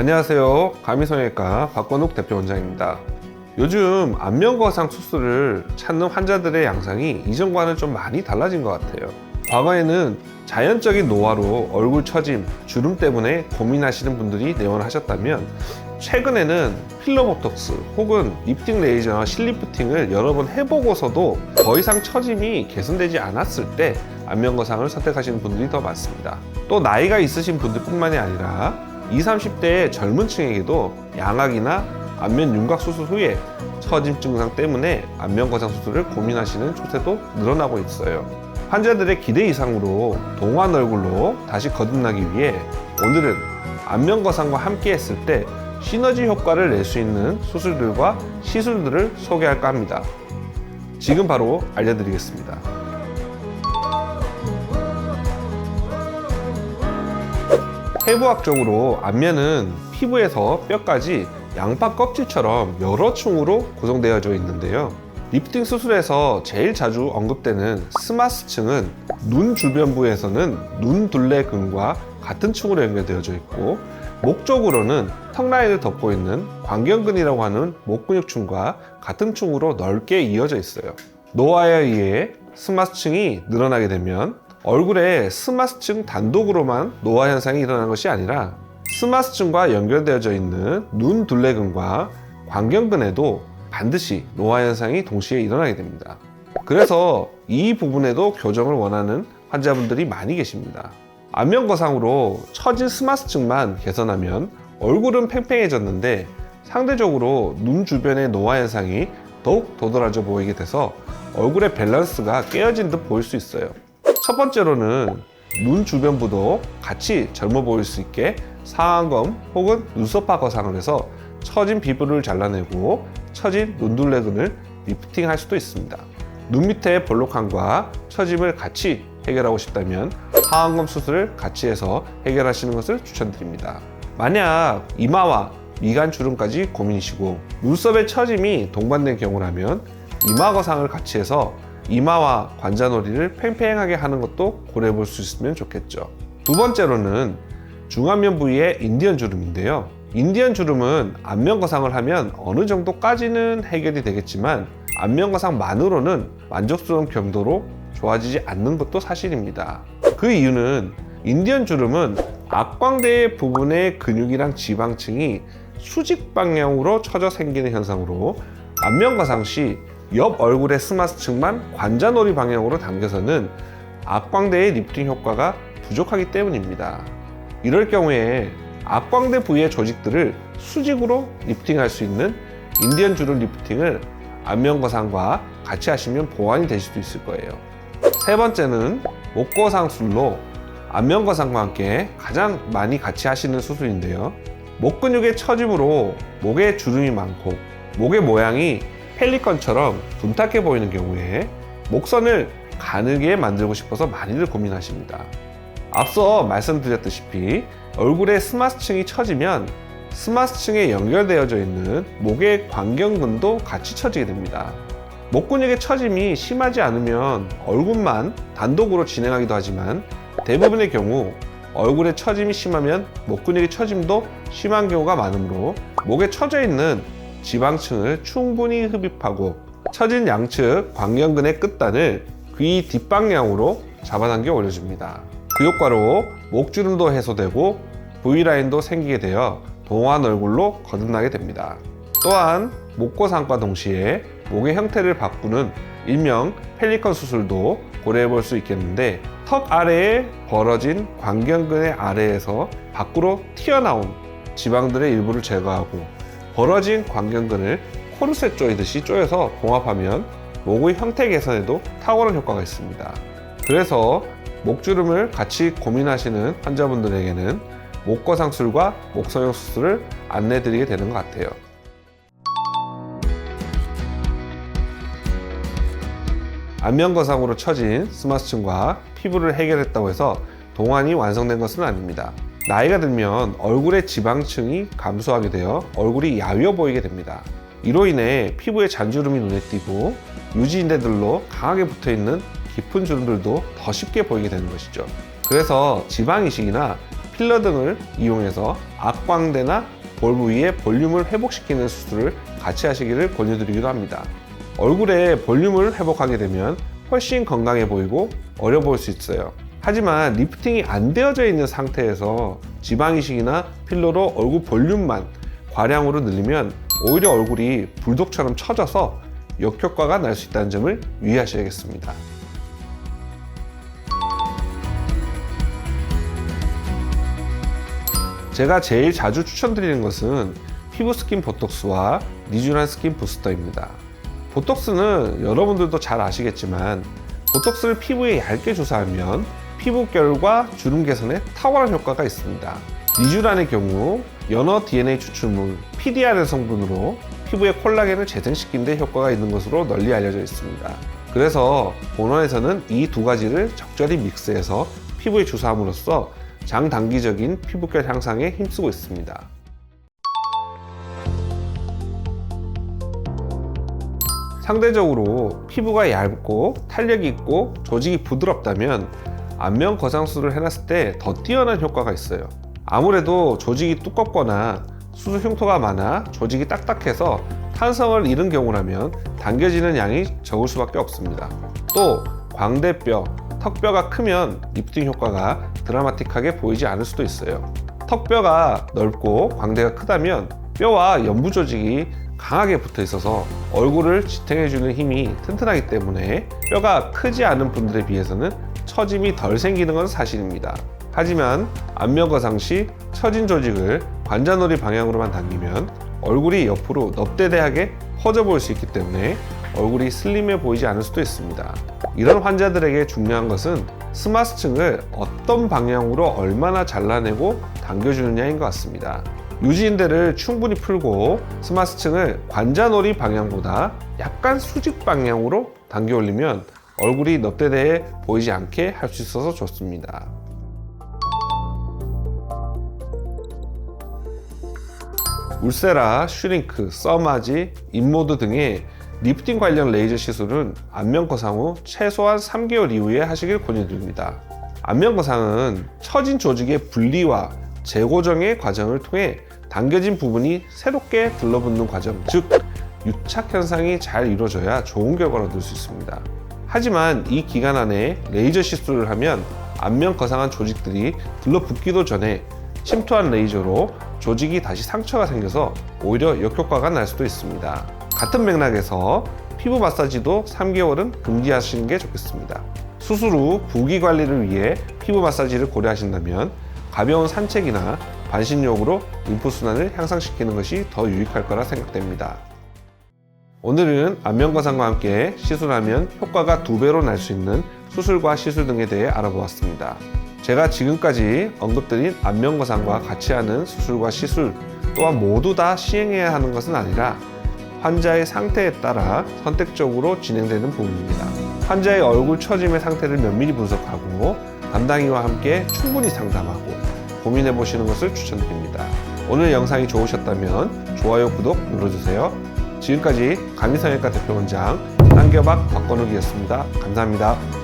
안녕하세요. 가미성형외과 박건욱 대표 원장입니다. 요즘 안면거상 수술을 찾는 환자들의 양상이 이전과는 좀 많이 달라진 것 같아요. 과거에는 자연적인 노화로 얼굴 처짐, 주름 때문에 고민하시는 분들이 내원하셨다면 최근에는 필러 보톡스 혹은 리프팅 레이저나 실리프팅을 여러 번 해보고서도 더 이상 처짐이 개선되지 않았을 때 안면거상을 선택하시는 분들이 더 많습니다. 또 나이가 있으신 분들뿐만이 아니라 20, 30대의 젊은 층에게도 양악이나 안면 윤곽 수술 후에 처짐 증상 때문에 안면 거상 수술을 고민하시는 추세도 늘어나고 있어요. 환자들의 기대 이상으로 동안 얼굴로 다시 거듭나기 위해 오늘은 안면 거상과 함께 했을 때 시너지 효과를 낼 수 있는 수술들과 시술들을 소개할까 합니다. 지금 바로 알려드리겠습니다. 해부학적으로 안면은 피부에서 뼈까지 양파 껍질처럼 여러 층으로 구성되어져 있는데요. 리프팅 수술에서 제일 자주 언급되는 스마스층은 눈 주변부에서는 눈 둘레근과 같은 층으로 연결되어져 있고 목 쪽으로는 턱 라인을 덮고 있는 광견근이라고 하는 목 근육층과 같은 층으로 넓게 이어져 있어요. 노화에 의해 스마스층이 늘어나게 되면 얼굴에 스마스층 단독으로만 노화 현상이 일어나는 것이 아니라 스마스층과 연결되어져 있는 눈 둘레근과 광견근에도 반드시 노화 현상이 동시에 일어나게 됩니다. 그래서 이 부분에도 교정을 원하는 환자분들이 많이 계십니다. 안면거상으로 처진 스마스층만 개선하면 얼굴은 팽팽해졌는데 상대적으로 눈 주변의 노화 현상이 더욱 도드라져 보이게 돼서 얼굴의 밸런스가 깨어진 듯 보일 수 있어요. 첫 번째로는 눈 주변 부도 같이 젊어 보일 수 있게 상안검 혹은 눈썹 화 거상을 해서 처진 피부를 잘라내고 처진 눈둘레근을 리프팅 할 수도 있습니다. 눈 밑의 볼록함과 처짐을 같이 해결하고 싶다면 하안검 수술을 같이 해서 해결하시는 것을 추천드립니다. 만약 이마와 미간 주름까지 고민이시고 눈썹의 처짐이 동반된 경우라면 이마 거상을 같이 해서 이마와 관자놀이를 팽팽하게 하는 것도 고려해 볼 수 있으면 좋겠죠. 두 번째로는 중안면 부위의 인디언 주름인데요. 인디언 주름은 안면 거상을 하면 어느 정도까지는 해결이 되겠지만 안면 거상만으로는 만족스러운 경도로 좋아지지 않는 것도 사실입니다. 그 이유는 인디언 주름은 악광대 부분의 근육이랑 지방층이 수직 방향으로 처져 생기는 현상으로 안면 거상 시 옆 얼굴의 스마스층만 관자놀이 방향으로 당겨서는 악광대의 리프팅 효과가 부족하기 때문입니다. 이럴 경우에 악광대 부위의 조직들을 수직으로 리프팅할 수 있는 인디언 주름 리프팅을 안면거상과 같이 하시면 보완이 되실 수 있을 거예요. 세 번째는 목거상술로 안면거상과 함께 가장 많이 같이 하시는 수술인데요. 목 근육의 처짐으로 목에 주름이 많고 목의 모양이 펠리컨처럼 둔탁해 보이는 경우에 목선을 가늘게 만들고 싶어서 많이들 고민하십니다. 앞서 말씀드렸다시피 얼굴에 스마스층이 처지면 스마스층에 연결되어져 있는 목의 광견근도 같이 처지게 됩니다. 목 근육의 처짐이 심하지 않으면 얼굴만 단독으로 진행하기도 하지만 대부분의 경우 얼굴에 처짐이 심하면 목 근육의 처짐도 심한 경우가 많으므로 목에 처져 있는 지방층을 충분히 흡입하고 처진 양측 광견근의 끝단을 귀 뒷방향으로 잡아당겨 올려줍니다. 그 효과로 목주름도 해소되고 V라인도 생기게 되어 동안 얼굴로 거듭나게 됩니다. 또한 목고상과 동시에 목의 형태를 바꾸는 일명 펠리컨 수술도 고려해 볼 수 있겠는데 턱 아래에 벌어진 광견근의 아래에서 밖으로 튀어나온 지방들의 일부를 제거하고 벌어진 광견근을 코르셋 조이듯이 조여서 봉합하면 목의 형태 개선에도 탁월한 효과가 있습니다. 그래서 목주름을 같이 고민하시는 환자분들에게는 목거상술과 목성형 수술을 안내 드리게 되는 것 같아요. 안면거상으로 처진 스마스층과 피부를 해결했다고 해서 동안이 완성된 것은 아닙니다. 나이가 들면 얼굴의 지방층이 감소하게 되어 얼굴이 야위어 보이게 됩니다. 이로 인해 피부에 잔주름이 눈에 띄고 유지인대들로 강하게 붙어 있는 깊은 주름들도 더 쉽게 보이게 되는 것이죠. 그래서 지방 이식이나 필러 등을 이용해서 악광대나 볼 부위의 볼륨을 회복시키는 수술을 같이 하시기를 권유드리기도 합니다. 얼굴에 볼륨을 회복하게 되면 훨씬 건강해 보이고 어려 보일 수 있어요. 하지만 리프팅이 안 되어져 있는 상태에서 지방 이식이나 필러로 얼굴 볼륨만 과량으로 늘리면 오히려 얼굴이 불독처럼 처져서 역효과가 날 수 있다는 점을 유의하셔야겠습니다. 제가 제일 자주 추천드리는 것은 피부 스킨 보톡스와 니쥬란 스킨 부스터입니다. 보톡스는 여러분들도 잘 아시겠지만 보톡스를 피부에 얇게 주사하면 피부결과 주름 개선에 탁월한 효과가 있습니다. 니쥬란의 경우 연어 DNA 추출물 PDR의 성분으로 피부의 콜라겐을 재생시키는 데 효과가 있는 것으로 널리 알려져 있습니다. 그래서 본원에서는 이 두 가지를 적절히 믹스해서 피부에 주사함으로써 장단기적인 피부결 향상에 힘쓰고 있습니다. 상대적으로 피부가 얇고 탄력이 있고 조직이 부드럽다면 안면 거상술을 해놨을 때 더 뛰어난 효과가 있어요. 아무래도 조직이 두껍거나 수술 흉터가 많아 조직이 딱딱해서 탄성을 잃은 경우라면 당겨지는 양이 적을 수밖에 없습니다. 또 광대뼈, 턱뼈가 크면 리프팅 효과가 드라마틱하게 보이지 않을 수도 있어요. 턱뼈가 넓고 광대가 크다면 뼈와 연부 조직이 강하게 붙어 있어서 얼굴을 지탱해주는 힘이 튼튼하기 때문에 뼈가 크지 않은 분들에 비해서는 처짐이 덜 생기는 건 사실입니다. 하지만 안면거상 시 처진 조직을 관자놀이 방향으로만 당기면 얼굴이 옆으로 넙대대하게 퍼져 보일 수 있기 때문에 얼굴이 슬림해 보이지 않을 수도 있습니다. 이런 환자들에게 중요한 것은 스마스층을 어떤 방향으로 얼마나 잘라내고 당겨주느냐인 것 같습니다. 유지인대를 충분히 풀고 스마스층을 관자놀이 방향보다 약간 수직 방향으로 당겨 올리면 얼굴이 넙대대해 보이지 않게 할 수 있어서 좋습니다. 울세라, 슈링크, 써마지, 인모드 등의 리프팅 관련 레이저 시술은 안면 거상 후 최소한 3개월 이후에 하시길 권유드립니다. 안면 거상은 처진 조직의 분리와 재고정의 과정을 통해 당겨진 부분이 새롭게 들러붙는 과정, 즉 유착 현상이 잘 이루어져야 좋은 결과를 얻을 수 있습니다. 하지만 이 기간 안에 레이저 시술을 하면 안면 거상한 조직들이 들러붙기도 전에 침투한 레이저로 조직이 다시 상처가 생겨서 오히려 역효과가 날 수도 있습니다. 같은 맥락에서 피부 마사지도 3개월은 금지하시는 게 좋겠습니다. 수술 후 부기 관리를 위해 피부 마사지를 고려하신다면 가벼운 산책이나 반신욕으로 림프순환을 향상시키는 것이 더 유익할 거라 생각됩니다. 오늘은 안면거상과 함께 시술하면 효과가 두 배로 날 수 있는 수술과 시술 등에 대해 알아보았습니다. 제가 지금까지 언급드린 안면거상과 같이 하는 수술과 시술 또한 모두 다 시행해야 하는 것은 아니라 환자의 상태에 따라 선택적으로 진행되는 부분입니다. 환자의 얼굴 처짐의 상태를 면밀히 분석하고 담당의와 함께 충분히 상담하고 고민해 보시는 것을 추천드립니다. 오늘 영상이 좋으셨다면 좋아요, 구독 눌러주세요. 지금까지 감리성형외과 대표원장 한겨박 박건욱이었습니다. 감사합니다.